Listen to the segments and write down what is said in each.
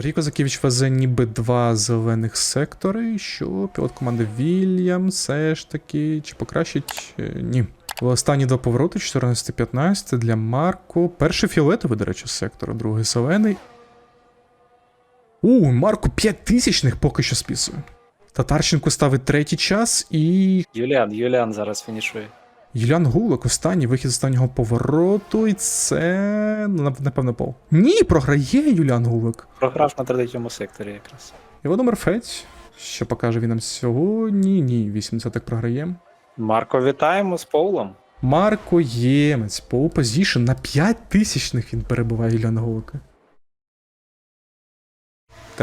Сергій Козакевич везе ніби два зелених сектори, що пілот команди Вільям все ж таки чи покращить? Е, Ні. Останні два повороти 14-15 для Марко. Перший фіолетовий, до речі, сектор, другий зелений. У, Марко 5 тисячних поки що списує. Татарченко ставить третій час і Юліан, Юліан зараз фінішує. Юліан Гулик, останній вихід з останнього повороту, і це. ну, напевно, пол. Ні, програє Юліан Гулик. Програв на третьому секторі якраз. І Володимир Федь, що покаже він нам сьогодні. Ні, 80 так програє. Марко, вітаємо з Поулом. Марко Ємець, по позішн на 5 тисячних він перебуває Юліана Гулика.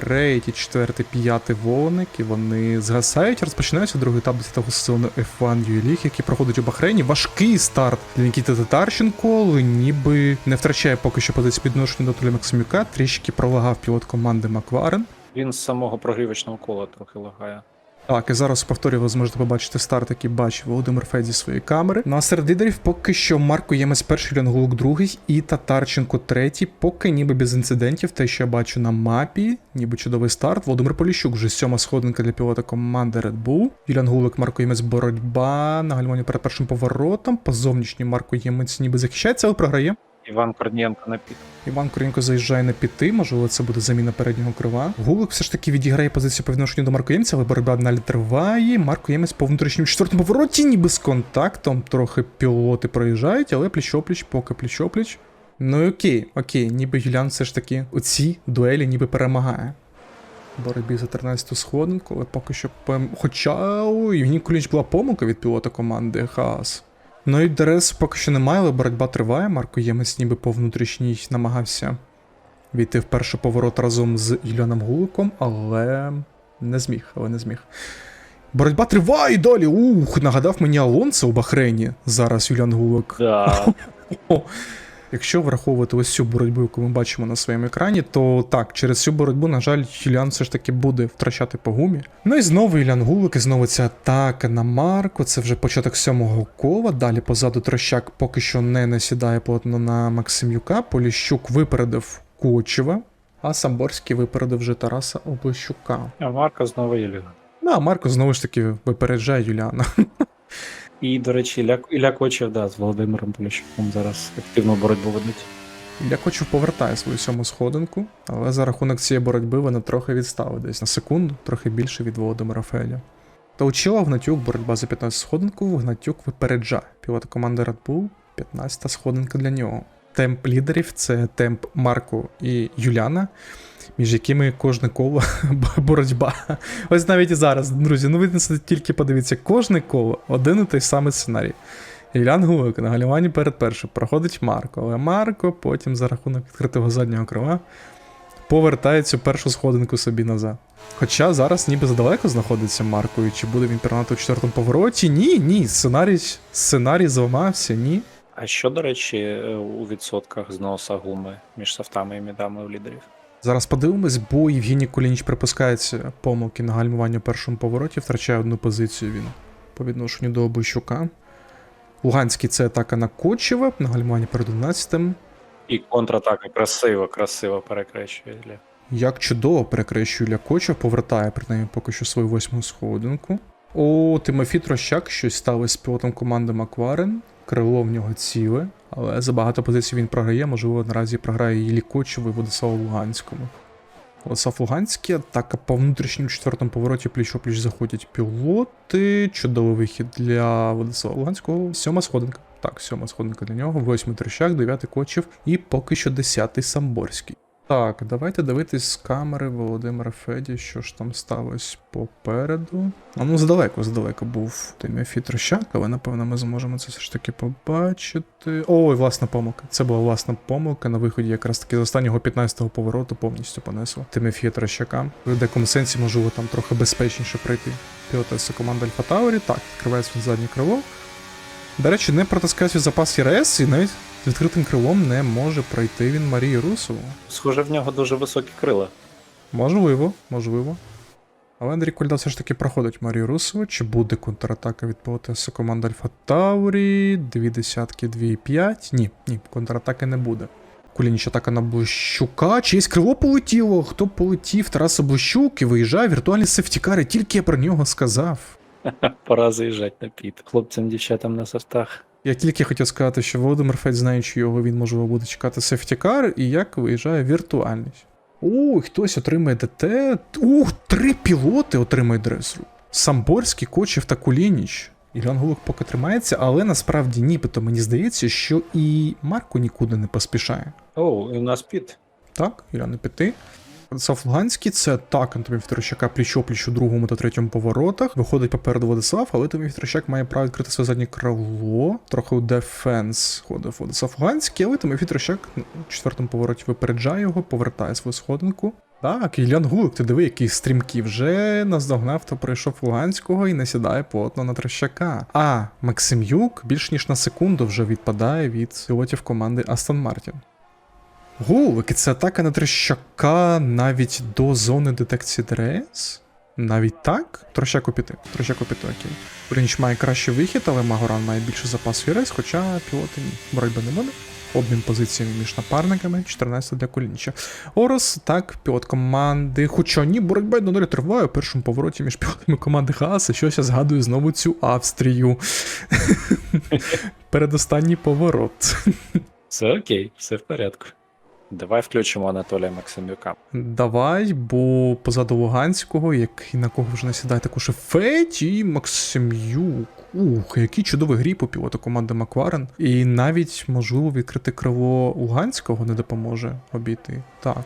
Третій, четвертий, п'ятий волник, і вони згасають. Розпочинається другий етап 10-го сезону F1 Юліг, який проходить у Бахрейні. Важкий старт для Нікіти Татарченко, ніби не втрачає поки що позиції підношення до Толя Максимюка. Трішки пролагав пілот команди Макварен. Він з самого прогрівочного кола трохи лагає. Так, і зараз у повторі ви зможете побачити старт, який бачив Володимир Федь зі своєї камери. Ну а серед лідерів поки що Марко Ємець перший, Лянгулук другий і Татарченко третій, поки ніби без інцидентів. Те, що я бачу на мапі, ніби чудовий старт. Володимир Поліщук вже сьома сходинка для пілота команди Red Bull. Юліан Гулик, Марко Ємець боротьба на гальмоні перед першим поворотом. По зовнішній Марко Ємець ніби захищається, але програє. Іван Корнієнко на пік. Іван Корінко заїжджає на піти, можливо, це буде заміна переднього крила. Гулик все ж таки відіграє позицію по відношенню до Марко Ємця, але боротьба далі триває. Марко Ємець по внутрішньому четвертому повороті, ніби з контактом. Трохи пілоти проїжджають, але пліч-опліч, поки пліч-опліч. Ну і окей, окей, ніби Юліан все ж таки у цій дуелі ніби перемагає. Боротьбі за 13-ту сходинку, але поки що пем... Хоча у Євгеній Куліч була помилка від пілота команди Хаас. Ну і ДРС поки що немає, але боротьба триває. Марко Ємець ніби по внутрішній намагався війти в перший поворот разом з Ільоном Гуликом, але не зміг, але не зміг. Боротьба триває і далі. Ух, нагадав мені Алонсо у Бахрейні. Зараз Юліан Гулик. Да. Якщо враховувати ось цю боротьбу, яку ми бачимо на своєму екрані, то так, через цю боротьбу, на жаль, Юліан все ж таки буде втрачати по гумі. Ну і знову Юліан Гулик, і знову ця атака на Марко. Це вже початок сьомого кола. Далі позаду Трощак поки що не насідає плотно на Максимюка. Поліщук випередив Кочева, а Самборський випередив вже Тараса Облищука. А Марко знову Юліан. Ну а Марко знову ж таки випереджає Юліана. І, до речі, Ілля, Ілля Кочев, да, з Володимиром Поліщуком зараз активну боротьбу ведуть. Я Кочев повертає свою сьому сходинку, але за рахунок цієї боротьби вона трохи відстала десь на секунду, трохи більше від Володимира Феля. Та учила Гнатюк боротьба за 15 сходинку, Гнатюк випереджає. Пілота команди Red Bull, 15 сходинка для нього. Темп лідерів це темп Марко і Юляна, між якими кожне коло боротьба. Ось навіть і зараз, друзі, ну ви тільки подивіться, кожне коло один і той самий сценарій. Юліан Гулик на галюванні перед першим проходить Марко, але Марко потім за рахунок відкритого заднього крила повертає цю першу сходинку собі назад. Хоча зараз ніби задалеко знаходиться Марко, і чи буде він пірнати у четвертому повороті? Ні, ні. Сценарій, сценарій зламався, ні. А що, до речі, е, у відсотках зносу гуми між софтами і мідами у лідерів? Зараз подивимось, бо Євгеній Кулініч припускається помилки на гальмуванні у першому повороті, втрачає одну позицію він по відношенню до Обищука. Луганський це атака на Кочева, на гальмуванні перед 11-м. І контратака красиво, красиво перекрещує Ілля. Як чудово перекрещує Ілля Кочев, повертає принаймні поки що свою восьму сходинку. О, Тимофій Трощак щось сталося з пілотом команди Макварен. Крило в нього ціле, але за багато позицій він програє, можливо, наразі програє Іллі Кочеву і Владиславу Луганському. Владислав Луганський, атака по внутрішньому четвертому повороті пліч-опліч заходять пілоти. Чудовий вихід для Владислава Луганського. Сьома сходинка. Так, сьома сходинка для нього, восьмий Трещак, дев'ятий Кочев і поки що десятий Самборський. Так, давайте дивитись з камери Володимира Феді, що ж там сталося попереду. А ну здалеку, здалеку був Тимофій Трощак, але напевно ми зможемо це все ж таки побачити. Ой, власна помилка. Це була власна помилка на виході якраз таки з останнього 15-го повороту повністю понесло Тимофія Трощака. В декому сенсі, можливо, там трохи безпечніше пройти. Пілота це команда Альфа Таурі. Так, відкривається він заднє крило. До речі, не протискається запас ЄРС і навіть з відкритим крилом не може пройти він Марії Русову. Схоже, в нього дуже високі крила. Можливо, можливо. Але Андрій Кольда все ж таки проходить Марію Русову. Чи буде контратака від ПОТС команди Альфа Таурі? Дві десятки, дві і п'ять. Ні, ні, контратаки не буде. Кулініч атака на Блищука. Чиєсь крило полетіло. Хто полетів? Тараса Блищук і виїжджає віртуальні сефтікари. Тільки я про нього сказав. Пора заїжджати на піт. Хлопцям, дівчатам на сортах. Я тільки хотів сказати, що Володимир Федь, знаючи його, він можливо буде чекати сефтікар, і як виїжджає віртуальність. Ух, хтось отримає ДТ. Ух, три пілоти отримають дресру. Самборський, Кочів та Кулініч. Іллян Гулик поки тримається, але насправді нібито мені здається, що і Марко нікуди не поспішає. О, і у нас піт. Так, Ілля не піти. Владислав Луганський це так Антон Второщака пліч-опліч у другому та третьому поворотах. Виходить попереду Владислав, але Антон Второщак має право відкрити своє заднє крило. Трохи у дефенс ходив Владислав Луганський, але Тимофій Второщак у четвертому повороті випереджає його, повертає свою сходинку. Так, Іллян Гулик, ти диви, який стрімкий вже наздогнав та пройшов Луганського і не сідає плотно на Трощака. А Максимюк більш ніж на секунду вже відпадає від пілотів команди Астон Мартін. Гулик, і це атака на Трещака навіть до зони детекції ДРС? Навіть так? Трощаку піти. Трощаку піти, окей. Кулініч має кращий вихід, але Магоран має більше запас РС, хоча пілоти ні. Боротьби не буде. Обмін позиціями між напарниками, 14 для Кулініча. Орос, так, пілот команди. Хоча ні, боротьба до нуля триває у першому повороті між пілотами команди Хаас, і щось я згадую знову цю Австрію. Передостанній поворот. Все окей, все в порядку. Давай включимо Анатолія Максимюка. Давай, бо позаду Луганського, який на кого вже насідає також і Федь і Максим'юк. Ух, який чудовий грі по пілоту команди Макварен. І навіть, можливо, відкрити крило Луганського не допоможе обійти. Так.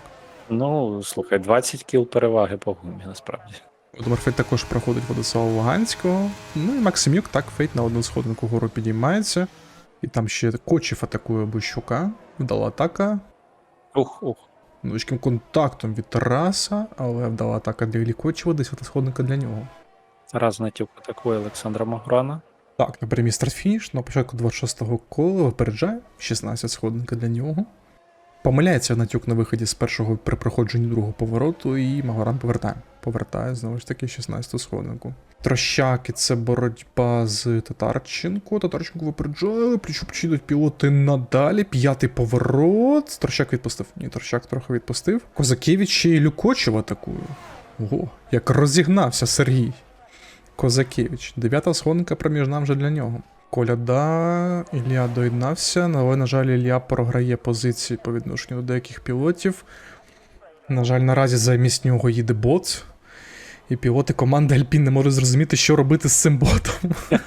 Ну, слухай, 20 кіл переваги по гумі, насправді. Володимир Фейт також проходить Владислава Луганського. Ну і Максим'юк так Фейт на одну сходинку вгору підіймається. І там ще Кочів атакує Бущука. Вдала атака. Ух, ух. Невеличким контактом від Тараса, але вдала атака для Іллі Кочева, десь сходинка для нього. Раз натюк атакує Олександра Магурана. Так, на перемі старт-фініш, на початку 26-го кола випереджає 16 сходинка для нього. Помиляється Натюк на виході з першого при проходженні другого повороту, і Магоран повертає. Повертає знову ж таки 16-ту сходинку. Трощаки це боротьба з Татарченко. Татарченко випереджає, плічу йдуть пілоти надалі. П'ятий поворот. Трощак відпустив. Ні, Трощак трохи відпустив. Козакевич і Люкочев атакує. Ого, як розігнався Сергій. Козакевич. Дев'ята сходинка проміжна вже для нього. Коляда, Ілля доєднався, але, на жаль, Ілля програє позиції по відношенню до деяких пілотів. На жаль, наразі замість нього їде бот. І пілоти команди Альпін не можуть зрозуміти, що робити з цим ботом.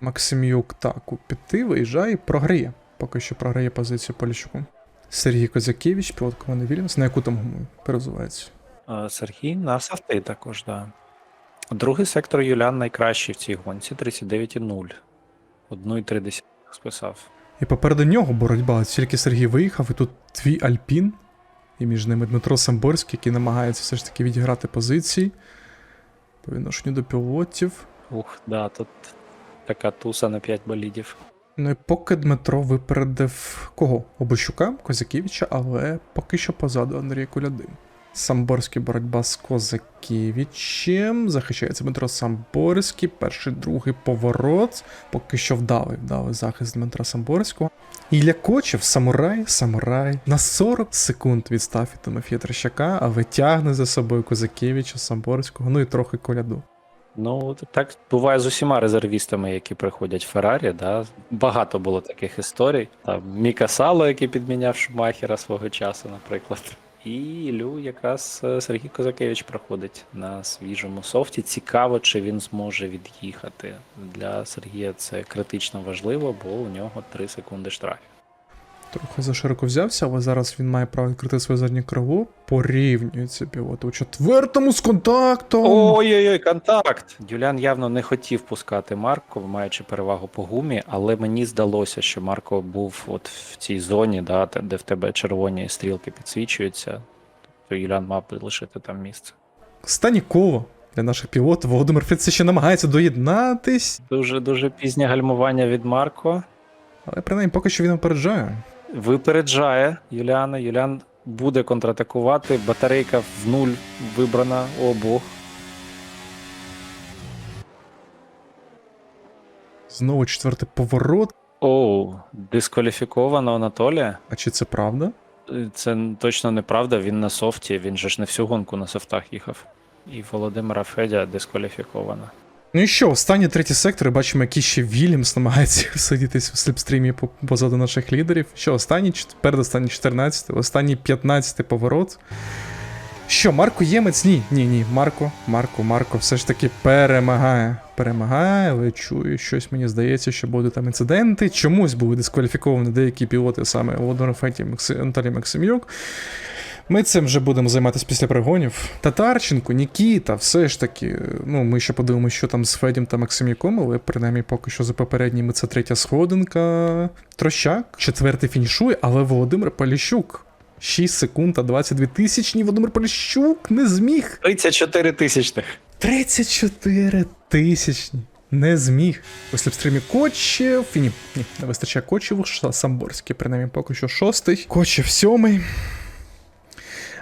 Максимюк так у п'яти виїжджає і програє. Поки що програє позицію Поліщуку. Сергій Козакевич, пілот команди Вільямс, на яку там перезувається. Е, Сергій на софти також, да. Другий сектор Юлян найкращий в цій гонці 39,0. 1,3 списав. І попереду нього боротьба. Тільки Сергій виїхав, і тут твій Альпін, і між ними Дмитро Самборський, який намагається все ж таки відіграти позиції по відношенню до пілотів. Ух, да, тут така туса на 5 болідів. Ну і поки Дмитро випередив кого? Обощука, Козяківича, але поки що позаду Андрія Коляди. Самборський боротьба з Козакевичем. Захищається Дмитро Самборський. Перший, другий поворот. Поки що вдалий, вдалий захист Дмитра Самборського. Ілля Кочев, самурай, самурай. На 40 секунд відстав від Тимофія Трещака, але тягне за собою Козакевича, Самборського, ну і трохи коляду. Ну, так буває з усіма резервістами, які приходять в Феррарі. Да? Багато було таких історій. Там Міка Сало, який підміняв Шумахера свого часу, наприклад. І Ілю якраз е, Сергій Козакевич проходить на свіжому софті. Цікаво, чи він зможе від'їхати. Для Сергія це критично важливо, бо у нього 3 секунди штрафів. Трохи зашироко взявся, але зараз він має право відкрити своє заднє крило. Порівнюється пілоти у четвертому з контактом. Ой-ой-ой, контакт! Юліан явно не хотів пускати Марко, маючи перевагу по гумі, але мені здалося, що Марко був от в цій зоні, да, де в тебе червоні стрілки підсвічуються. То Юліан мав лишити там місце. Останнє коло для наших пілотів. Володимир Фіц ще намагається доєднатись, Дуже дуже пізнє гальмування від Марко. але принаймні поки що він опереджає. Випереджає Юліана. Юліан буде контратакувати. Батарейка в нуль вибрана у обох. Знову четвертий поворот. Оу, дискваліфіковано Анатолія. А чи це правда? Е, Це точно неправда, він на софті, він же ж не всю гонку на софтах їхав. І Володимира Федя дискваліфіковано. Ну і що, останні треті сектори бачимо, який ще Вільямс намагається сидітись в сліпстрімі позаду наших лідерів. Що, останній, передостанній 14, останній 15 поворот. Що, Марко Ємець? Ні, ні, ні. Марко, Марко, Марко все ж таки перемагає. Перемагає, але чую, щось мені здається, що будуть там інциденти. Чомусь були дискваліфіковані деякі пілоти, саме Володимир Феті Макси... Анатолій Максимюк. Ми цим вже будемо займатися після пригонів. Татарченко, Нікіта, все ж таки. Ну, ми ще подивимося, що там з Федім та Максимюком, але принаймні поки що за попередніми це третя сходинка. Трощак, четвертий фінішує, але Володимир Поліщук. 6 секунд та 22 тисячні. Володимир Поліщук не зміг. 34 тисячних. 34 тисячні. Не зміг. У сліпстрімі Кочев. Ні, ні, не вистачає Кочеву. Самборський, принаймні, поки що шостий. Кочев сьомий.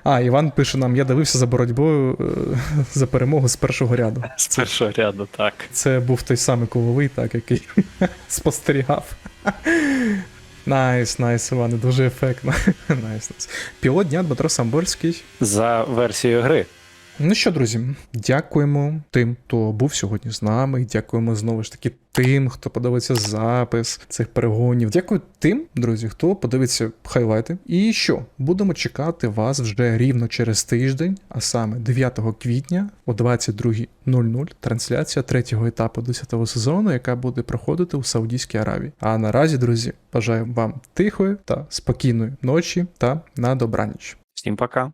А, Іван пише нам: я дивився за боротьбою е, за перемогу з першого ряду. З першого ряду, так. Це був той самий коловий, так, який спостерігав. Найс, найс, Іване, дуже ефектно. Найс, найс. Пілот дня Дмитро Самборський. За версією гри. Ну що, друзі, дякуємо тим, хто був сьогодні з нами. Дякуємо знову ж таки тим, хто подивиться запис цих перегонів. Дякую тим, друзі, хто подивиться хайлайти. І що, будемо чекати вас вже рівно через тиждень, а саме 9 квітня о 22.00 трансляція третього етапу 10-го сезону, яка буде проходити у Саудівській Аравії. А наразі, друзі, бажаю вам тихої та спокійної ночі та на добраніч. Всім пока.